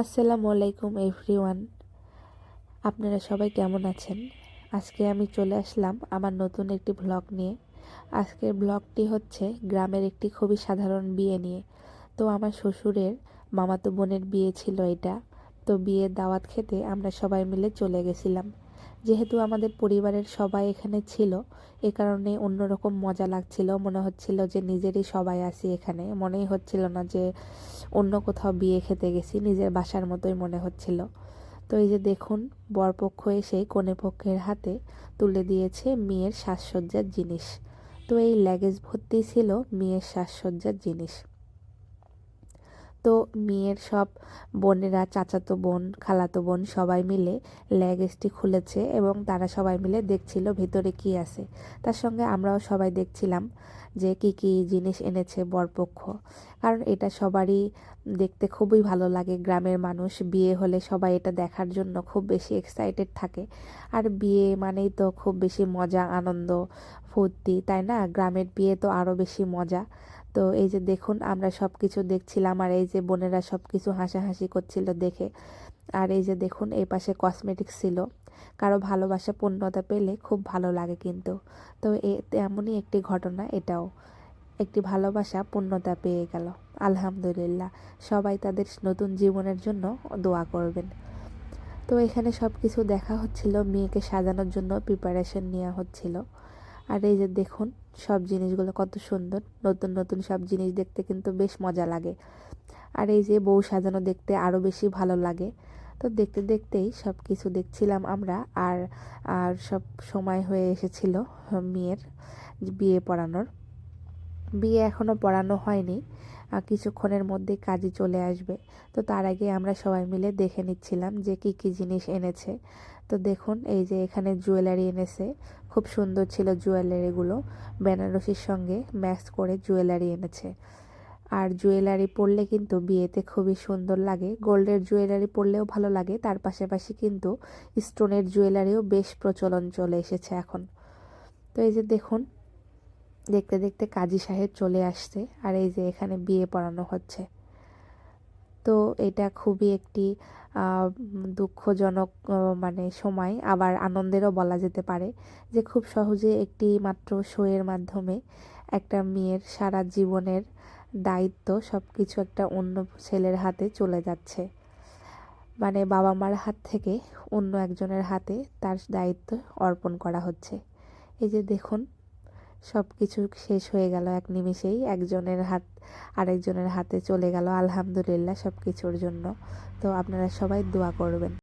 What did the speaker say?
আসসালামু আলাইকুম এভরিওয়ান আপনারা সবাই কেমন আছেন? আজকে আমি চলে আসলাম আমার নতুন একটি ব্লগ নিয়ে। আজকের ব্লগটি হচ্ছে গ্রামের একটি খুবই সাধারণ বিয়ে নিয়ে। তো আমার শ্বশুরের মামাতো বোনের বিয়ে ছিল এটা। তো বিয়ের দাওয়াত খেতে আমরা সবাই মিলে চলে গেছিলাম। যেহেতু আমাদের পরিবারের সবাই এখানে ছিল, এ কারণে অন্যরকম মজা লাগছিল। মনে হচ্ছিল যে নিজেরই সবাই আছি এখানে। মনেই হচ্ছিল না যে অন্য কোথাও বিয়ে খেতে গেছি, নিজের বাসার মতোই মনে হচ্ছিল। তো এই যে দেখুন, বরপক্ষ এসে কনে পক্ষের হাতে তুলে দিয়েছে মেয়ের সাজসজ্জার জিনিস। তো এই ল্যাগেজ ভর্তি ছিল মেয়ের সাজসজ্জার জিনিস। তো মেয়ের সব বোনেরা, চাচাতো বোন, খালাতো বোন সবাই মিলে ল্যাগেজটি খুলেছে এবং তারা সবাই মিলে দেখছিল ভেতরে কি আছে। তার সঙ্গে আমরাও সবাই দেখছিলাম যে কি কি জিনিস এনেছে বরপক্ষ। কারণ এটা সবারই দেখতে খুবই ভালো লাগে। গ্রামের মানুষ বিয়ে হলে সবাই এটা দেখার জন্য খুব বেশি এক্সাইটেড থাকে। আর বিয়ে মানেই তো খুব বেশি মজা, আনন্দ, ফুর্তি, তাই না? গ্রামের বিয়ে তো আরও বেশি মজা। তো এই যে দেখুন, আমরা সব কিছু দেখছিলাম আর এই যে বোনেরা সব কিছু হাসাহাসি করছিল দেখে। আর এই যে দেখুন, এই পাশে কসমেটিক্স ছিল। কারও ভালোবাসা, পূর্ণতা পেলে খুব ভালো লাগে কিন্তু। তো এমনই একটি ঘটনা এটাও। একটি ভালোবাসা, পূর্ণতা পেয়ে গেল। আলহামদুলিল্লাহ। সবাই তাদের নতুন জীবনের জন্য দোয়া করবেন। তো এখানে সব কিছু দেখা হচ্ছিল, মেয়েকে সাজানোর জন্য প্রিপারেশন নেওয়া হচ্ছিল। আর এই যে দেখুন, সব জিনিসগুলো কত সুন্দর। নতুন নতুন সব জিনিস দেখতে কিন্তু বেশ মজা লাগে। আর এই যে বউ সাজানো দেখতে আরও বেশি ভালো লাগে। তো দেখতে দেখতেই সব কিছু দেখছিলাম আমরা। আর আর সব সময় হয়ে এসেছিল, মেয়ের বিয়ে পড়ানোর। বিয়ে এখনও পড়ানো হয়নি। কিছুক্ষণের মধ্যে কাজই চলে আসবে। তো তার আগে আমরা সবাই মিলে দেখে নিচ্ছিলাম যে কি কি জিনিস এনেছে। তো দেখুন, এই যে এখানে জুয়েলারি এনেছে। খুব সুন্দর ছিল জুয়েলারিগুলো। বেনারসির সঙ্গে ম্যাচ করে জুয়েলারি এনেছে। আর জুয়েলারি পরলে কিন্তু বিয়েতে খুবই সুন্দর লাগে। গোল্ডের জুয়েলারি পরলেও ভালো লাগে। তার পাশাপাশি কিন্তু স্টোনের জুয়েলারিও বেশ প্রচলন চলে এসেছে এখন। তো এই যে দেখুন দেখতে দেখতে কাজী সাহেব চলে আসছে আর এই যে এখানে বিয়ে পড়ানো হচ্ছে। তো এটা খুবই একটি দুঃখজনক মানে সময়, আবার আনন্দেরও বলা যেতে পারে যে খুব সহজে একটি মাত্র শোয়ের মাধ্যমে একটা মেয়ের সারা জীবনের দায়িত্ব সব কিছু একটা অন্য ছেলের হাতে চলে যাচ্ছে। মানে বাবা মার হাত থেকে অন্য একজনের হাতে তার দায়িত্ব অর্পণ করা হচ্ছে। এই যে দেখুন সব কিছু শেষ হয়ে গেল এক নিমিষেই। একজনের হাত, আরেকজনের হাতে চলে গেল, আলহামদুলিল্লাহ সব কিছুর জন্য। তো আপনারা সবাই দোয়া করবেন।